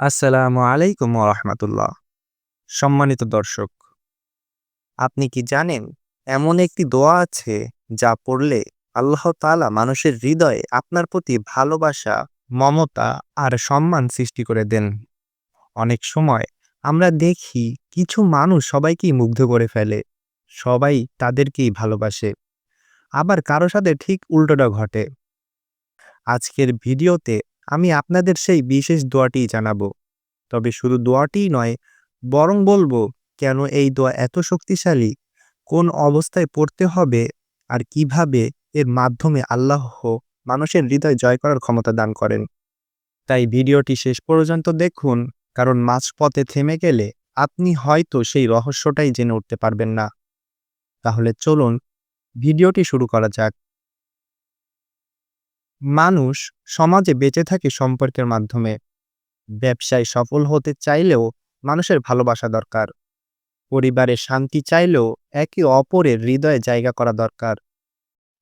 আসসালামু আলাইকুম রহমতুল্লাহ। সম্মানিত দর্শক, আপনি কি জানেন এমন একটি দোয়া আছে যা পড়লে আল্লাহ তাআলা মানুষের হৃদয়ে আপনার প্রতি ভালোবাসা, মমতা আর সম্মান সৃষ্টি করে দেন। অনেক সময় আমরা দেখি কিছু মানুষ সবাইকেই মুগ্ধ করে ফেলে, সবাই তাদেরকেই ভালোবাসে, আবার কারও সাথে ঠিক উল্টোটা ঘটে। আজকের ভিডিওতে আমি আপনাদের সেই বিশেষ দোয়াটি জানাব। তবে শুধু দোয়াটিই নয়, বরং বলব, কেন এই দোয়া এত শক্তিশালী? কোন অবস্থায় পড়তে হবে? আর কীভাবে এর মাধ্যমে আল্লাহ মানুষের হৃদয় জয় করার ক্ষমতা দান করেন? তাই ভিডিওটি শেষ পর্যন্ত দেখুন, কারণ মাঝপথে থেমে গেলে আপনি হয়তো সেই রহস্যটাই জেনে উঠতে পারবেন না। তাহলে চলুন, ভিডিওটি শুরু করা যাক। মানুষ সমাজে বেঁচে থাকে সম্পর্কের মাধ্যমে। ব্যবসায় সফল হতে চাইলেও মানুষের ভালোবাসা দরকার। পরিবারে শান্তি চাইলেও একে অপরের হৃদয়ে জায়গা করা দরকার।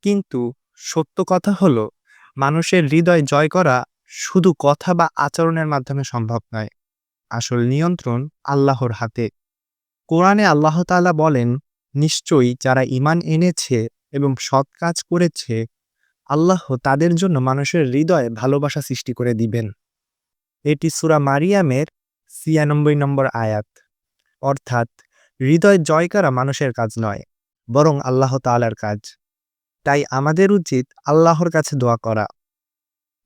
কিন্তু সত্য কথা হলো, মানুষের হৃদয় জয় করা শুধু কথা বা আচরণের মাধ্যমে সম্ভব নয়। আসল নিয়ন্ত্রণ আল্লাহর হাতে। কোরআনে আল্লাহ তাআলা বলেন, নিশ্চয়ই যারা ইমান এনেছে এবং সৎ কাজ করেছে আল্লাহ তাদের জন্য মানুষের হৃদয়ে ভালোবাসা সৃষ্টি করে দিবেন। এটি সুরা মারিয়ামের ছিয়ানব্বই নম্বর আয়াত। অর্থাৎ, হৃদয় জয় করা মানুষের কাজ নয়, বরং আল্লাহ তালার কাজ। তাই আমাদের উচিত আল্লাহর কাছে দোয়া করা।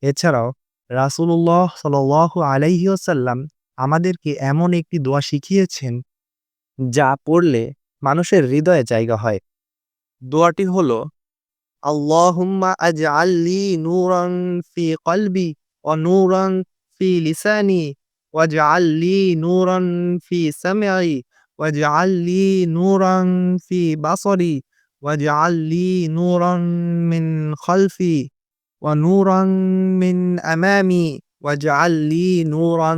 এছাড়াও রাসুল্লাহ সাল আলাইহিসাল্লাম আমাদেরকে এমন একটি দোয়া শিখিয়েছেন, যা পড়লে মানুষের হৃদয়ে জায়গা হয়। দোয়াটি হলো اللهم اجعل لي نورا في قلبي ونورا في لساني واجعل لي نورا في سمعي واجعل لي نورا في بصري واجعل لي نورا من خلفي ونورا من أمامي واجعل لي نورا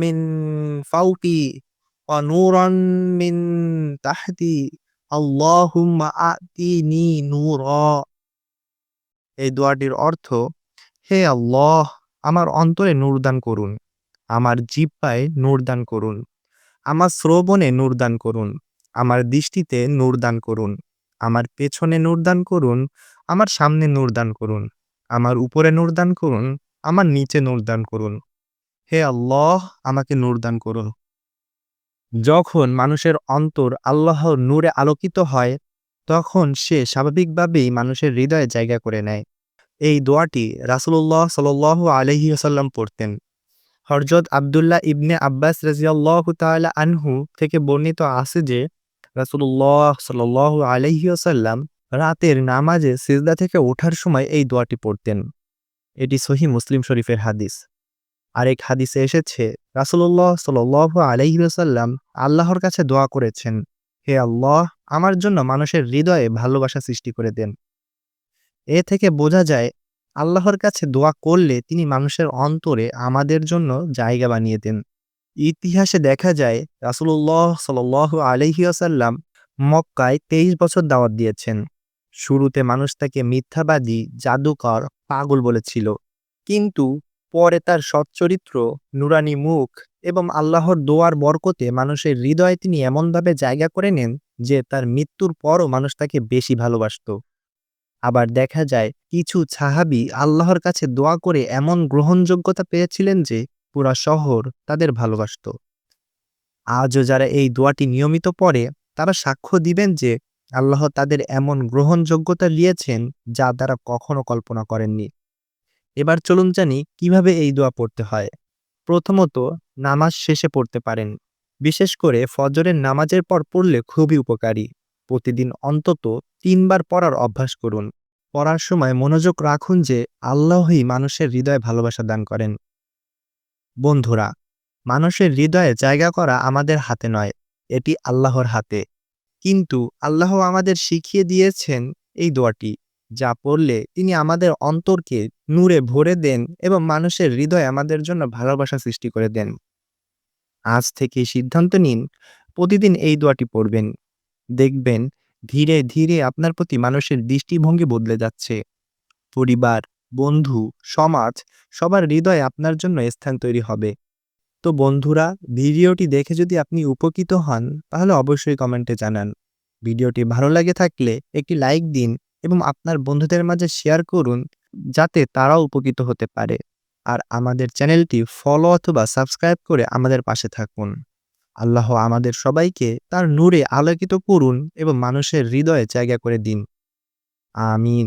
من فوقي ونورا من تحتي. اللهم أعطني نورا. এই দোয়াটির অর্থ, হে আল্লাহ, আমার অন্তরে নূর দান করুন, আমার জিব্বায় নূর দান করুন, আমার শ্রবণে নূর দান করুন, আমার দৃষ্টিতে নূর দান করুন, আমার পেছনে নূর দান করুন, আমার সামনে নূর দান করুন, আমার উপরে নূর দান করুন, আমার নিচে নূর দান করুন। হে আল্লাহ, আমাকে নূর দান করুন যখন মানুষের অন্তর আল্লাহর নূরে আলোকিত হয়, তখন সে স্বাভাবিকভাবেই মানুষের হৃদয়ে জায়গা করে নেয়। এই দোয়াটি রাসুল্লাহ সাল আলহি আসাল্লাম পড়তেন। হরজত আবদুল্লাহ ইবনে আব্বাস রাজিয়াল্লাহ তালা আনহু থেকে বর্ণিত আছে যে রাসুল্লাহ সাল আলহি আসাল্লাম রাতের নামাজে সিজদা থেকে ওঠার সময় এই দোয়াটি পড়তেন। এটি সহি মুসলিম শরীফের হাদিস। আরেক হাদিসে এসেছে রাসুল্লাহ সাল আলহিউসাল্লাম আল্লাহর কাছে দোয়া করেছেন, হে আল্লাহ, আমার জন্য মানুষের হৃদয়ে ভালোবাসা সৃষ্টি করে দেন। এ থেকে বোঝা যায়, আল্লাহর কাছে দোয়া করলে তিনি মানুষের অন্তরে আমাদের জন্য জায়গা বানিয়ে দেন। ইতিহাসে দেখা যায় রাসুল্লাহ সাল আলহিউসাল্লাম মক্কায় তেইশ বছর দাওয়াত দিয়েছেন। শুরুতে মানুষ তাকে মিথ্যাবাদী, জাদুকর, পাগল বলেছিল। কিন্তু পরে তার সচ্চরিত্র, নুরানি মুখ এবং আল্লাহর দোয়ার বরকতে মানুষের হৃদয়ে তিনি এমনভাবে জায়গা করে নেন যে তার মৃত্যুর পরও মানুষ তাকে বেশি ভালোবাসত। আবার দেখা যায় কিছু ছাহাবি আল্লাহর কাছে দোয়া করে এমন গ্রহণযোগ্যতা পেয়েছিলেন যে পুরা শহর তাদের ভালোবাসত। আজও যারা এই দোয়াটি নিয়মিত পড়ে, তারা সাক্ষ্য দিবেন যে আল্লাহ তাদের এমন গ্রহণযোগ্যতা দিয়েছেন যা তারা কখনো কল্পনা করেননি। এবার চলুন জানি কীভাবে এই দোয়া পড়তে হয়। প্রথমত, নামাজ শেষে পড়তে পারেন। বিশেষ করে ফজরের নামাজের পর পড়লে খুবই উপকারী। প্রতিদিন অন্তত তিনবার পড়ার অভ্যাস করুন। পড়ার সময় মনোযোগ রাখুন যে আল্লাহই মানুষের হৃদয়ে ভালোবাসা দান করেন। বন্ধুরা, মানুষের হৃদয়ে জায়গা করা আমাদের হাতে নয়, এটি আল্লাহর হাতে। কিন্তু আল্লাহ আমাদের শিখিয়ে দিয়েছেন এই দোয়াটি, যা পড়লে তিনি আমাদের অন্তরকে নূরে ভরে দেন এবং মানুষের হৃদয় আমাদের জন্য ভালোবাসা সৃষ্টি করে দেন। আজ থেকে সিদ্ধান্ত নিন, প্রতিদিন এই দোয়াটি পড়বেন। দেখবেন ধীরে ধীরে আপনার প্রতি মানুষের দৃষ্টিভঙ্গি বদলে যাচ্ছে। পরিবার, বন্ধু, সমাজ সবার হৃদয়ে আপনার জন্য স্থান তৈরি হবে। তো বন্ধুরা, ভিডিওটি দেখে যদি আপনি উপকৃত হন, তাহলে অবশ্যই কমেন্টে জানান। ভিডিওটি ভালো লাগে থাকলে একটি লাইক দিন এবং আপনার বন্ধুদের মাঝে শেয়ার করুন, যাতে তারাও উপকৃত হতে পারে। আর আমাদের চ্যানেলটি ফলো অথবা সাবস্ক্রাইব করে আমাদের পাশে থাকুন। আল্লাহ আমাদের সবাইকে তার নূরে আলোকিত করুন এবং মানুষের হৃদয়ে জায়গা করে দিন। আমিন।